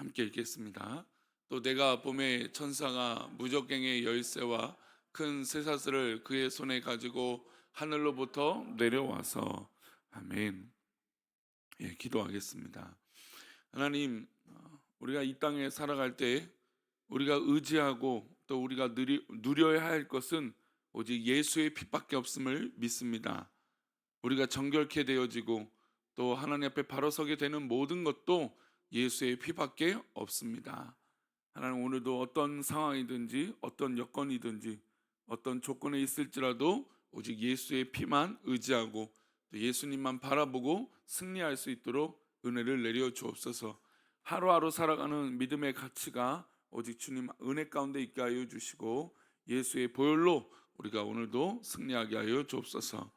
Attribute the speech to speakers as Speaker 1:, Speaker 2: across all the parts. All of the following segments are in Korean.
Speaker 1: 함께 읽겠습니다. 또 내가 봄에 천사가 무적갱의 열쇠와 큰 쇠사슬을 그의 손에 가지고 하늘로부터 내려와서 아멘. 예, 기도하겠습니다. 하나님, 어, 우리가 이 땅에 살아갈 때 우리가 의지하고 또 우리가 누려야 할 것은 오직 예수의 빛밖에 없음을 믿습니다. 우리가 정결케 되어지고 또 하나님 앞에 바로 서게 되는 모든 것도 예수의 피밖에 없습니다. 하나님 오늘도 어떤 상황이든지 어떤 여건이든지 어떤 조건에 있을지라도 오직 예수의 피만 의지하고 또 예수님만 바라보고 승리할 수 있도록 은혜를 내려 주옵소서. 하루하루 살아가는 믿음의 가치가 오직 주님 은혜 가운데 있게 하여 주시고 예수의 보혈로 우리가 오늘도 승리하게 하여 주옵소서.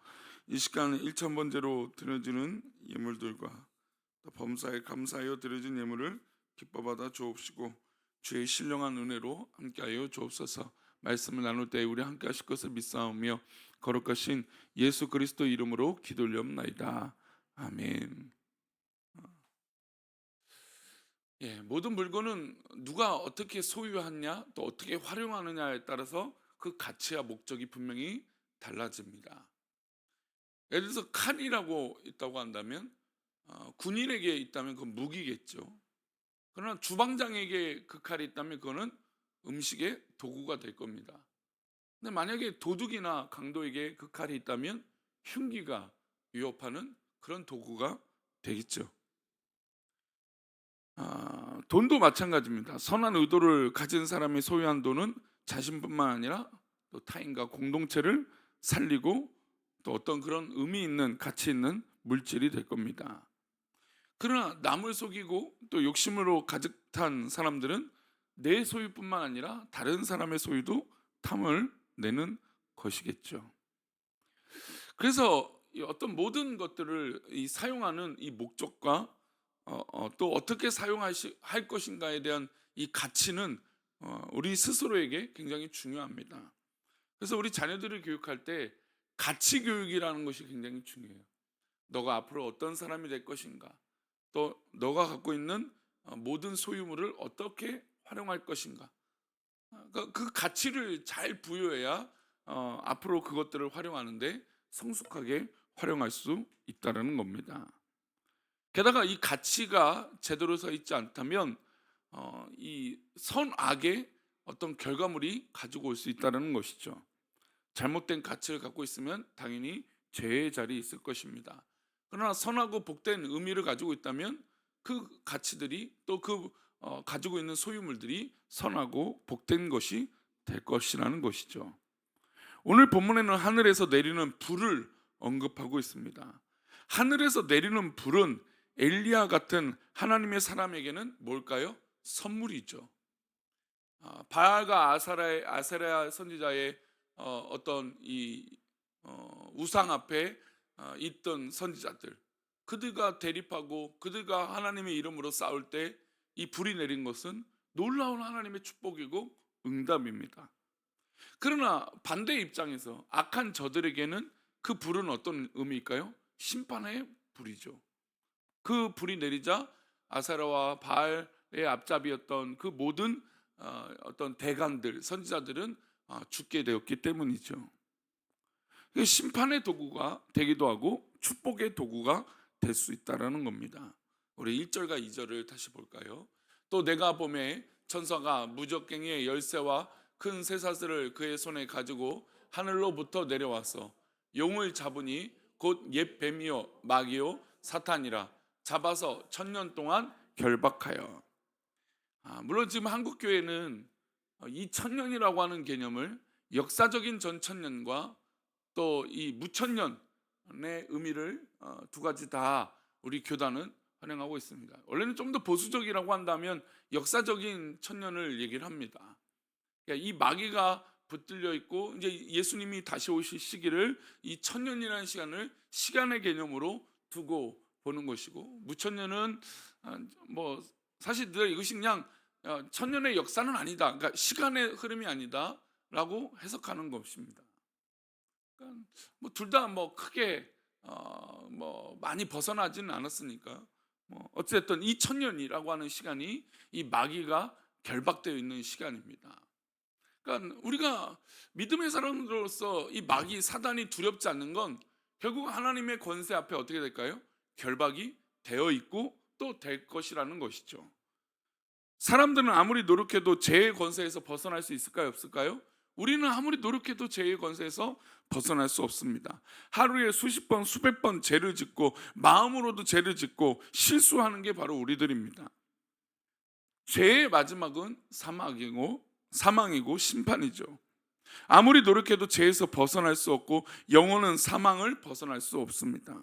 Speaker 1: 이 시간 1천 번째로 드려지는 예물들과 또 범사에 감사하여 드려진 예물을 기뻐 받아 주옵시고 주의 신령한 은혜로 함께하여 주옵소서. 말씀을 나눌 때 우리 함께하실 것을 믿사오며 거룩하신 예수 그리스도 이름으로 기도올리옵나이다. 아멘. 예, 모든 물건은 누가 어떻게 소유하냐 또 어떻게 활용하느냐에 따라서 그 가치와 목적이 분명히 달라집니다. 예를 들어서 칼이라고 있다고 한다면 어, 군인에게 있다면 그건 무기겠죠. 그러나 주방장에게 그 칼이 있다면 그거는 음식의 도구가 될 겁니다. 근데 만약에 도둑이나 강도에게 그 칼이 있다면 흉기가 위협하는 그런 도구가 되겠죠. 아, 돈도 마찬가지입니다. 선한 의도를 가진 사람이 소유한 돈은 자신뿐만 아니라 또 타인과 공동체를 살리고 또 어떤 그런 의미 있는 가치 있는 물질이 될 겁니다. 그러나 남을 속이고 또 욕심으로 가득 탄 사람들은 내 소유뿐만 아니라 다른 사람의 소유도 탐을 내는 것이겠죠. 그래서 이 어떤 모든 것들을 이 사용하는 이 목적과 어, 어, 또 어떻게 사용할 할 것인가에 대한 이 가치는 어, 우리 스스로에게 굉장히 중요합니다. 그래서 우리 자녀들을 교육할 때 가치 교육이라는 것이 굉장히 중요해요. 너가 앞으로 어떤 사람이 될 것인가, 또 너가 갖고 있는 어, 모든 소유물을 어떻게 활용할 것인가. 그, 그 가치를 잘 부여해야 어, 앞으로 그것들을 활용하는데 성숙하게 활용할 수 있다라는 겁니다. 게다가 이 가치가 제대로 서 있지 않다면 어, 이 선악의 어떤 결과물이 가지고 올 수 있다는 것이죠. 잘못된 가치를 갖고 있으면 당연히 죄의 자리에 있을 것입니다. 그러나 선하고 복된 의미를 가지고 있다면 그 가치들이 또그 어, 가지고 있는 소유물들이 선하고 복된 것이 될 것이라는 것이죠. 오늘 본문에는 하늘에서 내리는 불을 언급하고 있습니다. 하늘에서 내리는 불은 엘리야 같은 하나님의 사람에게는 뭘까요? 선물이죠. 아, 바알과 아사라의 아세라 선지자의 어, 어떤 이 어, 우상 앞에 어, 있던 선지자들 그들과 대립하고 그들과 하나님의 이름으로 싸울 때 이 불이 내린 것은 놀라운 하나님의 축복이고 응답입니다. 그러나 반대 입장에서 악한 저들에게는 그 불은 어떤 의미일까요? 심판의 불이죠. 그 불이 내리자 아사라와 바알의 앞잡이였던 그 모든 어, 어떤 대간들 선지자들은 어, 죽게 되었기 때문이죠. 그 심판의 도구가 되기도 하고 축복의 도구가 될 수 있다라는 겁니다. 우리 1절과 2절을 다시 볼까요? 또 내가 봄에 천사가 무적갱이의 열쇠와 큰 쇠사슬을 그의 손에 가지고 하늘로부터 내려와서 용을 잡으니 곧 옛 뱀이요 마귀요 사탄이라 잡아서 천년 동안 결박하여 아, 물론 지금 한국 교회는 이 천년이라고 하는 개념을 역사적인 전 천년과 또 이 무천년의 의미를 어, 두 가지 다 우리 교단은 활용하고 있습니다. 원래는 좀 더 보수적이라고 한다면 역사적인 천년을 얘기를 합니다. 그러니까 이 마귀가 붙들려 있고 이제 예수님이 다시 오실 시기를 이 천년이라는 시간을 시간의 개념으로 두고 보는 것이고 무천년은 아, 뭐 사실 늘 이것이 그냥 어, 천년의 역사는 아니다. 그러니까 시간의 흐름이 아니다라고 해석하는 것입니다. 뭐 둘 다 뭐 크게 어, 뭐 많이 벗어나지는 않았으니까 뭐 어쨌든 이 천년이라고 하는 시간이 이 마귀가 결박되어 있는 시간입니다. 그러니까 우리가 믿음의 사람으로서 이 마귀 사단이 두렵지 않는 건 결국 하나님의 권세 앞에 어떻게 될까요? 결박이 되어 있고 또 될 것이라는 것이죠. 사람들은 아무리 노력해도 죄의 권세에서 벗어날 수 있을까요? 없을까요? 우리는 아무리 노력해도 죄의 권세에서 벗어날 수 없습니다. 하루에 수십 번, 수백 번 죄를 짓고 마음으로도 죄를 짓고 실수하는 게 바로 우리들입니다. 죄의 마지막은 사망이고 사망이고 심판이죠. 아무리 노력해도 죄에서 벗어날 수 없고 영혼은 사망을 벗어날 수 없습니다.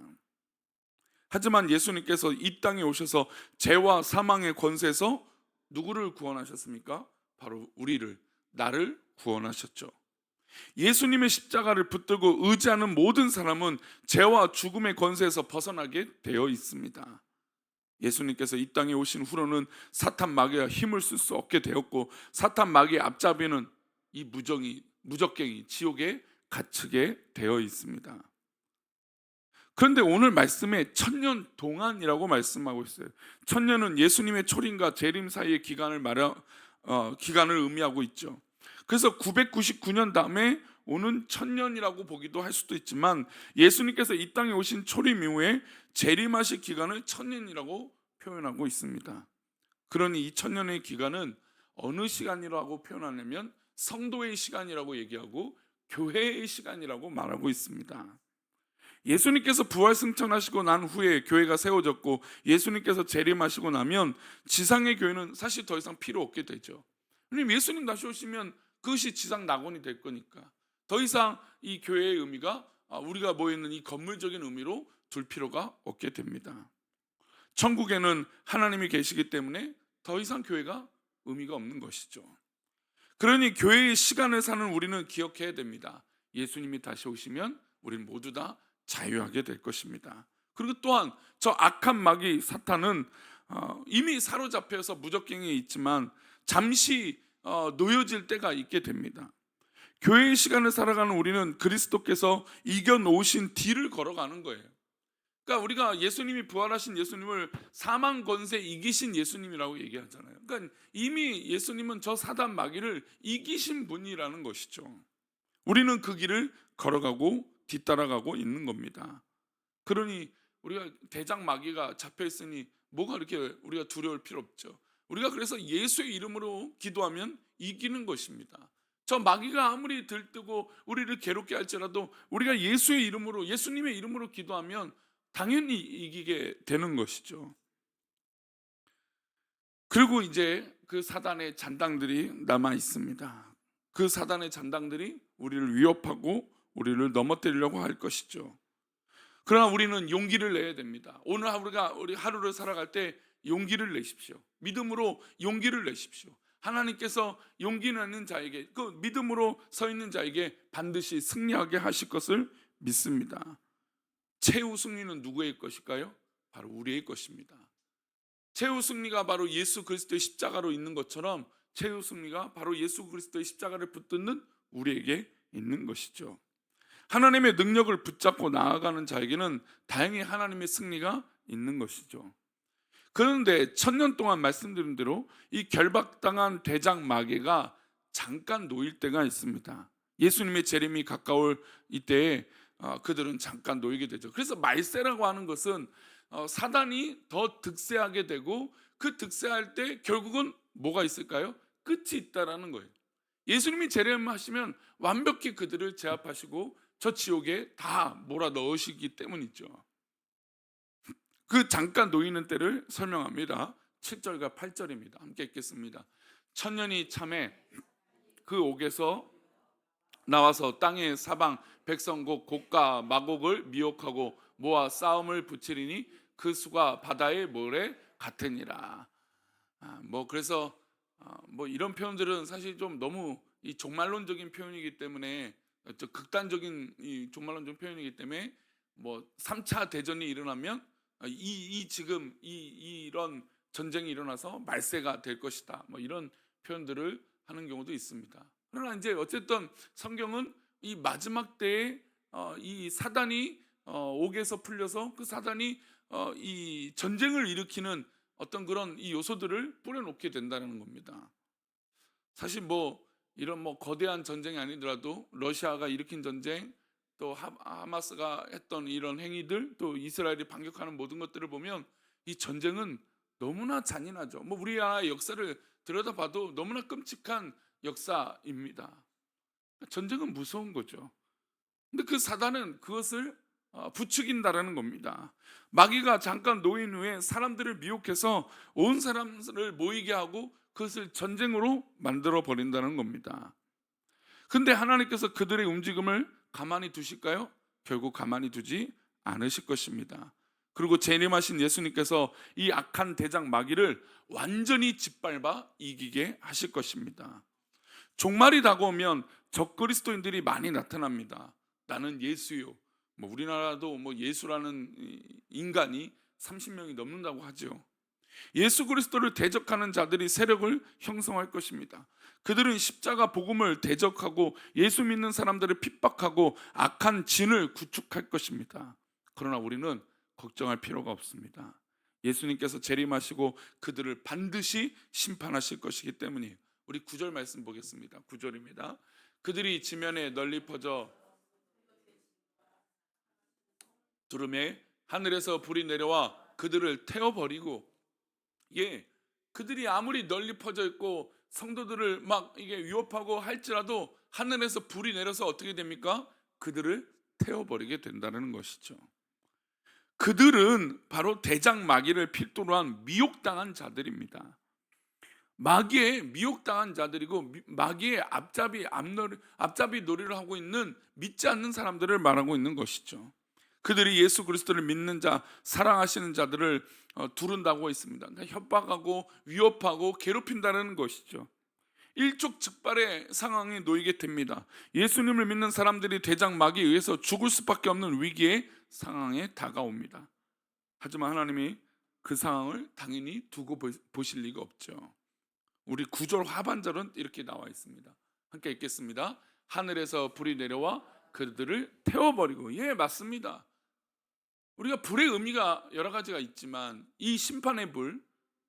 Speaker 1: 하지만 예수님께서 이 땅에 오셔서 죄와 사망의 권세에서 누구를 구원하셨습니까? 바로 우리를 나를 구원하셨죠. 예수님의 십자가를 붙들고 의지하는 모든 사람은 죄와 죽음의 권세에서 벗어나게 되어 있습니다. 예수님께서 이 땅에 오신 후로는 사탄 마귀가 힘을 쓸 수 없게 되었고 사탄 마귀의 앞잡이는 이 무정이 무적갱이 지옥에 갇히게 되어 있습니다. 그런데 오늘 말씀에 천년 동안이라고 말씀하고 있어요. 천년은 예수님의 초림과 재림 사이의 기간을 말하 어, 기간을 의미하고 있죠. 그래서 999년 다음에 오는 천년이라고 보기도 할 수도 있지만 예수님께서 이 땅에 오신 초림 이후에 재림하실 기간을 천년이라고 표현하고 있습니다. 그러니 이 천년의 기간은 어느 시간이라고 표현하냐면 성도의 시간이라고 얘기하고 교회의 시간이라고 말하고 있습니다. 예수님께서 부활 승천하시고 난 후에 교회가 세워졌고 예수님께서 재림하시고 나면 지상의 교회는 사실 더 이상 필요 없게 되죠. 예수님 다시 오시면 그것이 지상 낙원이 될 거니까 더 이상 이 교회의 의미가 아, 우리가 모여 있는 이 건물적인 의미로 둘 필요가 없게 됩니다. 천국에는 하나님이 계시기 때문에 더 이상 교회가 의미가 없는 것이죠. 그러니 교회의 시간을 사는 우리는 기억해야 됩니다. 예수님이 다시 오시면 우리는 모두 다 자유하게 될 것입니다. 그리고 또한 저 악한 마귀 사탄은 어, 이미 사로잡혀서 무적갱이 있지만 잠시 어, 놓여질 때가 있게 됩니다. 교회의 시간을 살아가는 우리는 그리스도께서 이겨 놓으신 뒤를 걸어가는 거예요. 그러니까 우리가 예수님이 부활하신 예수님을 사망 권세 이기신 예수님이라고 얘기하잖아요. 그러니까 이미 예수님은 저 사단 마귀를 이기신 분이라는 것이죠. 우리는 그 길을 걸어가고 뒤따라가고 있는 겁니다. 그러니 우리가 대장 마귀가 잡혀 있으니 뭐가 이렇게 우리가 두려울 필요 없죠. 우리가 그래서 예수의 이름으로 기도하면 이기는 것입니다. 저 마귀가 아무리 들뜨고 우리를 괴롭게 할지라도 우리가 예수의 이름으로 예수님의 이름으로 기도하면 당연히 이기게 되는 것이죠. 그리고 이제 그 사단의 잔당들이 남아 있습니다. 그 사단의 잔당들이 우리를 위협하고 우리를 넘어뜨리려고 할 것이죠. 그러나 우리는 용기를 내야 됩니다. 오늘 하루가 우리 하루를 살아갈 때 용기를 내십시오. 믿음으로 용기를 내십시오. 하나님께서 용기 내는 자에게 그 믿음으로 서 있는 자에게 반드시 승리하게 하실 것을 믿습니다. 최후 승리는 누구의 것일까요? 바로 우리의 것입니다. 최후 승리가 바로 예수 그리스도의 십자가로 있는 것처럼 최후 승리가 바로 예수 그리스도의 십자가를 붙드는 우리에게 있는 것이죠. 하나님의 능력을 붙잡고 나아가는 자에게는 다행히 하나님의 승리가 있는 것이죠. 그런데 천년 동안 말씀드린 대로 이 결박당한 대장 마귀가 잠깐 놓일 때가 있습니다. 예수님의 재림이 가까울 이때에 어, 그들은 잠깐 놓이게 되죠. 그래서 말세라고 하는 것은 어, 사단이 더 득세하게 되고 그 득세할 때 결국은 뭐가 있을까요? 끝이 있다라는 거예요. 예수님이 재림하시면 완벽히 그들을 제압하시고 저 지옥에 다 몰아 넣으시기 때문이죠. 그 잠깐 놓이는 때를 설명합니다. 7절과 8절입니다. 함께 읽겠습니다. 천년이 참에 그 옥에서 나와서 땅의 사방 백성곡 곡과 마곡을 미혹하고 모아 싸움을 붙이리니 그 수가 바다의 모래 같으니라. 아, 뭐 그래서 아, 뭐 이런 표현들은 사실 좀 너무 이 종말론적인 표현이기 때문에 저 극단적인 이 종말론적 표현이기 때문에 뭐 3차 대전이 일어나면 이, 이 지금 이 이런 전쟁이 일어나서 말세가 될 것이다. 뭐 이런 표현들을 하는 경우도 있습니다. 그러나 이제 어쨌든 성경은 이 마지막 때에 어, 이 사단이 어, 옥에서 풀려서 그 사단이 어, 이 전쟁을 일으키는 어떤 그런 이 요소들을 뿌려놓게 된다는 겁니다. 사실 뭐 이런 뭐 거대한 전쟁이 아니더라도 러시아가 일으킨 전쟁 또 하- 하마스가 했던 이런 행위들 또 이스라엘이 반격하는 모든 것들을 보면 이 전쟁은 너무나 잔인하죠. 뭐 우리 나라 역사를 들여다봐도 너무나 끔찍한 역사입니다. 전쟁은 무서운 거죠. 근데 그 사단은 그것을 어, 부추긴다라는 겁니다. 마귀가 잠깐 놓인 후에 사람들을 미혹해서 온 사람들을 모이게 하고 그것을 전쟁으로 만들어 버린다는 겁니다. 근데 하나님께서 그들의 움직임을 가만히 두실까요? 결국 가만히 두지 않으실 것입니다. 그리고 재림하신 예수님께서 이 악한 대장 마귀를 완전히 짓밟아 이기게 하실 것입니다. 종말이 다가오면 적그리스도인들이 많이 나타납니다. 나는 예수요. 뭐 우리나라도 뭐 예수라는 이 인간이 30명이 넘는다고 하죠. 예수 그리스도를 대적하는 자들이 세력을 형성할 것입니다. 그들은 십자가 복음을 대적하고 예수 믿는 사람들을 핍박하고 악한 진을 구축할 것입니다. 그러나 우리는 걱정할 필요가 없습니다. 예수님께서 재림하시고 그들을 반드시 심판하실 것이기 때문이에요. 우리 구절 말씀 보겠습니다. 구절입니다. 그들이 지면에 널리 퍼져 두름에 하늘에서 불이 내려와 그들을 태워버리고 예 그들이 아무리 널리 퍼져 있고 성도들을 막 이게 위협하고 할지라도 하늘에서 불이 내려서 어떻게 됩니까? 그들을 태워버리게 된다는 것이죠. 그들은 바로 대장 마귀를 필두로 한 미혹당한 자들입니다. 마귀에 미혹당한 자들이고 미- 마귀의 앞잡이 앞놀이, 앞잡이 놀이를 하고 있는 믿지 않는 사람들을 말하고 있는 것이죠. 그들이 예수 그리스도를 믿는 자, 사랑하시는 자들을 어, 두른다고 했습니다. 그러니까 협박하고 위협하고 괴롭힌다는 것이죠. 일촉즉발의 상황에 놓이게 됩니다. 예수님을 믿는 사람들이 대장 마귀에 의해서 죽을 수밖에 없는 위기의 상황에 다가옵니다. 하지만 하나님이 그 상황을 당연히 두고 보- 보실 리가 없죠. 우리 구절 하반절은 이렇게 나와 있습니다. 함께 읽겠습니다. 하늘에서 불이 내려와 그들을 태워버리고 예 맞습니다. 우리가 불의 의미가 여러 가지가 있지만 이 심판의 불,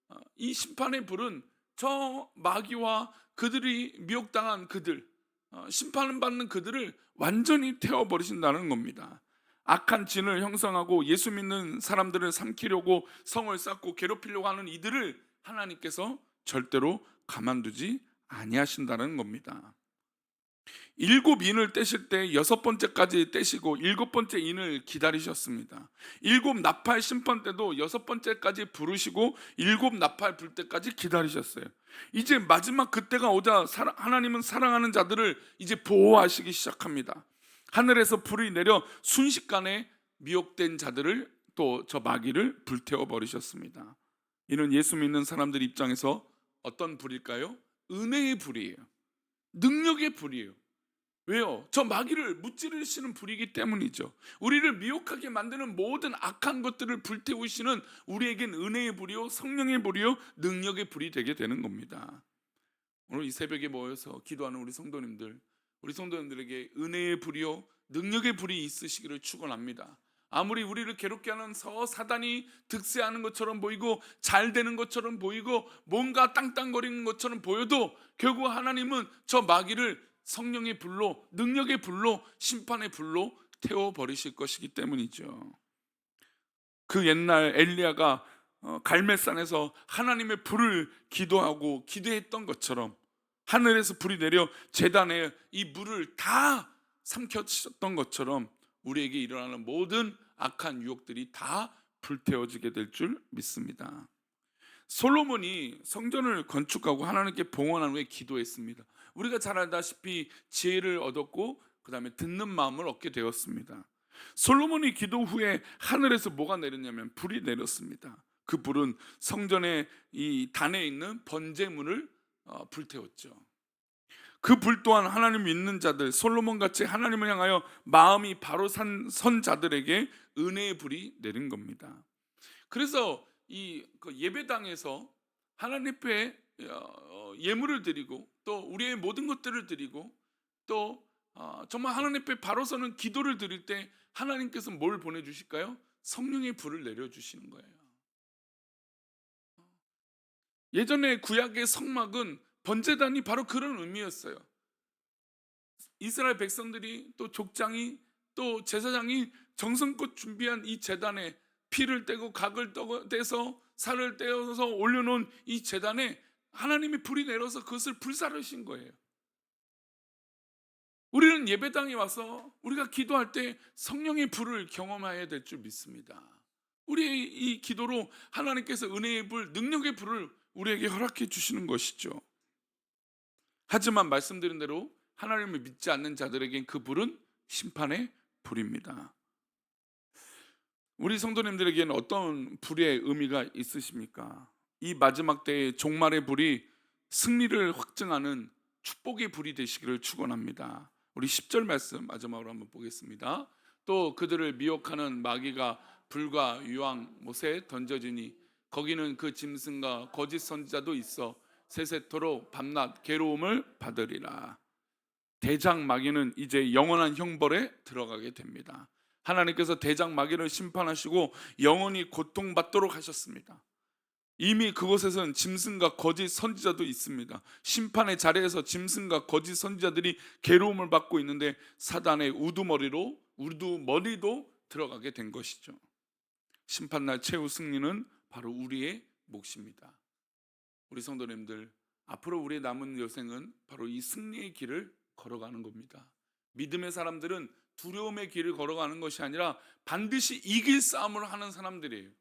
Speaker 1: 어, 이 심판의 불은 저 마귀와 그들이 미혹당한 그들, 어, 심판을 받는 그들을 완전히 태워버리신다는 겁니다. 악한 진을 형성하고 예수 믿는 사람들을 삼키려고 성을 쌓고 괴롭히려고 하는 이들을 하나님께서 절대로 가만두지 아니하신다는 겁니다. 일곱 인을 떼실 때 여섯 번째까지 떼시고 일곱 번째 인을 기다리셨습니다. 일곱 나팔 심판 때도 여섯 번째까지 부르시고 일곱 나팔 불 때까지 기다리셨어요. 이제 마지막 그때가 오자 하나님은 사랑하는 자들을 이제 보호하시기 시작합니다. 하늘에서 불이 내려 순식간에 미혹된 자들을 또 저 마귀를 불태워 버리셨습니다. 이는 예수 믿는 사람들 입장에서 어떤 불일까요? 은혜의 불이에요. 능력의 불이에요. 왜요? 저 마귀를 무찌르시는 불이기 때문이죠. 우리를 미혹하게 만드는 모든 악한 것들을 불태우시는 우리에겐 은혜의 불이요, 성령의 불이요, 능력의 불이 되게 되는 겁니다. 오늘 이 새벽에 모여서 기도하는 우리 성도님들, 우리 성도님들에게 은혜의 불이요, 능력의 불이 있으시기를 축원합니다. 아무리 우리를 괴롭게 하는 서 사단이 득세하는 것처럼 보이고 잘 되는 것처럼 보이고 뭔가 땅땅거리는 것처럼 보여도 결국 하나님은 저 마귀를 성령의 불로 능력의 불로 심판의 불로 태워 버리실 것이기 때문이죠. 그 옛날 엘리야가 어, 갈멜산에서 하나님의 불을 기도하고 기도했던 것처럼 하늘에서 불이 내려 제단에 이 물을 다 삼켰던 것처럼 우리에게 일어나는 모든 악한 유혹들이 다 불태워지게 될 줄 믿습니다. 솔로몬이 성전을 건축하고 하나님께 봉헌한 후에 기도했습니다. 우리가 잘 알다시피 지혜를 얻었고 그다음에 듣는 마음을 얻게 되었습니다. 솔로몬이 기도 후에 하늘에서 뭐가 내렸냐면 불이 내렸습니다. 그 불은 성전의 이 단에 있는 번제물을 어, 불태웠죠. 그 불 또한 하나님 믿는 자들 솔로몬 같이 하나님을 향하여 마음이 바로 산, 선 자들에게 은혜의 불이 내린 겁니다. 그래서 이그 예배당에서 하나님 앞에 어, 예물을 드리고 또 우리의 모든 것들을 드리고 또 어, 정말 하나님 앞에 바로 서는 기도를 드릴 때 하나님께서 뭘 보내주실까요? 성령의 불을 내려 주시는 거예요. 예전에 구약의 성막은 번제단이 바로 그런 의미였어요. 이스라엘 백성들이 또 족장이 또 제사장이 정성껏 준비한 이 제단에 피를 떼고 각을 떠- 떼서 살을 떼어서 올려놓은 이 제단에 하나님이 불이 내려서 그것을 불사르신 거예요. 우리는 예배당에 와서 우리가 기도할 때 성령의 불을 경험해야 될 줄 믿습니다. 우리의 이 기도로 하나님께서 은혜의 불, 능력의 불을 우리에게 허락해 주시는 것이죠. 하지만 말씀드린 대로 하나님을 믿지 않는 자들에겐 그 불은 심판의 불입니다. 우리 성도님들에게는 어떤 불의 의미가 있으십니까? 이 마지막 때의 종말의 불이 승리를 확증하는 축복의 불이 되시기를 축원합니다. 우리 10절 말씀 마지막으로 한번 보겠습니다. 또 그들을 미혹하는 마귀가 불과 유황 못에 던져지니 거기는 그 짐승과 거짓 선지자도 있어 세세토록 밤낮 괴로움을 받으리라. 대장 마귀는 이제 영원한 형벌에 들어가게 됩니다. 하나님께서 대장 마귀를 심판하시고 영원히 고통받도록 하셨습니다. 이미 그곳에서는 짐승과 거짓 선지자도 있습니다. 심판의 자리에서 짐승과 거짓 선지자들이 괴로움을 받고 있는데 사단의 우두머리로 우두머리도 들어가게 된 것이죠. 심판날 최후 승리는 바로 우리의 몫입니다. 우리 성도님들 앞으로 우리의 남은 여생은 바로 이 승리의 길을 걸어가는 겁니다. 믿음의 사람들은 두려움의 길을 걸어가는 것이 아니라 반드시 이길 싸움을 하는 사람들이에요.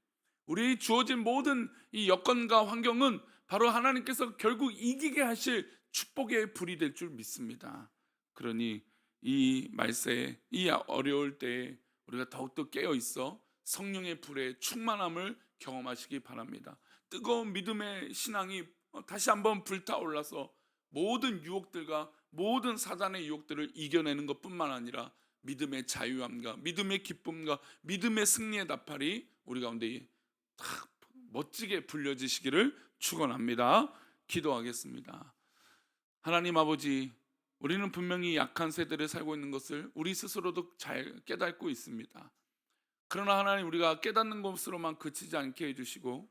Speaker 1: 우리 주어진 모든 이 여건과 환경은 바로 하나님께서 결국 이기게 하실 축복의 불이 될 줄 믿습니다. 그러니 이 말세에 이 어려울 때에 우리가 더욱더 깨어 있어 성령의 불의 충만함을 경험하시기 바랍니다. 뜨거운 믿음의 신앙이 다시 한번 불타올라서 모든 유혹들과 모든 사단의 유혹들을 이겨내는 것뿐만 아니라 믿음의 자유함과 믿음의 기쁨과 믿음의 승리의 나팔이 우리 가운데 탁 멋지게 불려지시기를 축원합니다. 기도하겠습니다. 하나님 아버지, 우리는 분명히 약한 세대를 살고 있는 것을 우리 스스로도 잘 깨닫고 있습니다. 그러나 하나님 우리가 깨닫는 것으로만 그치지 않게 해주시고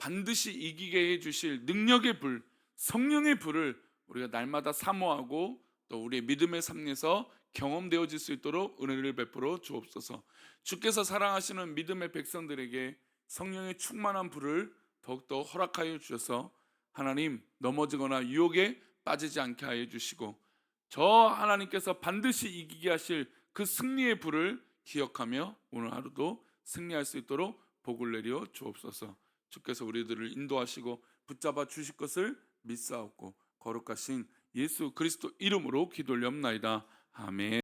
Speaker 1: 반드시 이기게 해 주실 능력의 불, 성령의 불을 우리가 날마다 사모하고 또 우리의 믿음의 삶에서 경험되어질 수 있도록 은혜를 베풀어 주옵소서. 주께서 사랑하시는 믿음의 백성들에게 성령의 충만한 불을 더욱더 허락하여 주셔서 하나님 넘어지거나 유혹에 빠지지 않게 하여 주시고 저 하나님께서 반드시 이기게 하실 그 승리의 불을 기억하며 오늘 하루도 승리할 수 있도록 복을 내려 주옵소서. 주께서 우리들을 인도하시고 붙잡아 주실 것을 믿사옵고 거룩하신 예수 그리스도 이름으로 기도 올렵나이다. 아멘.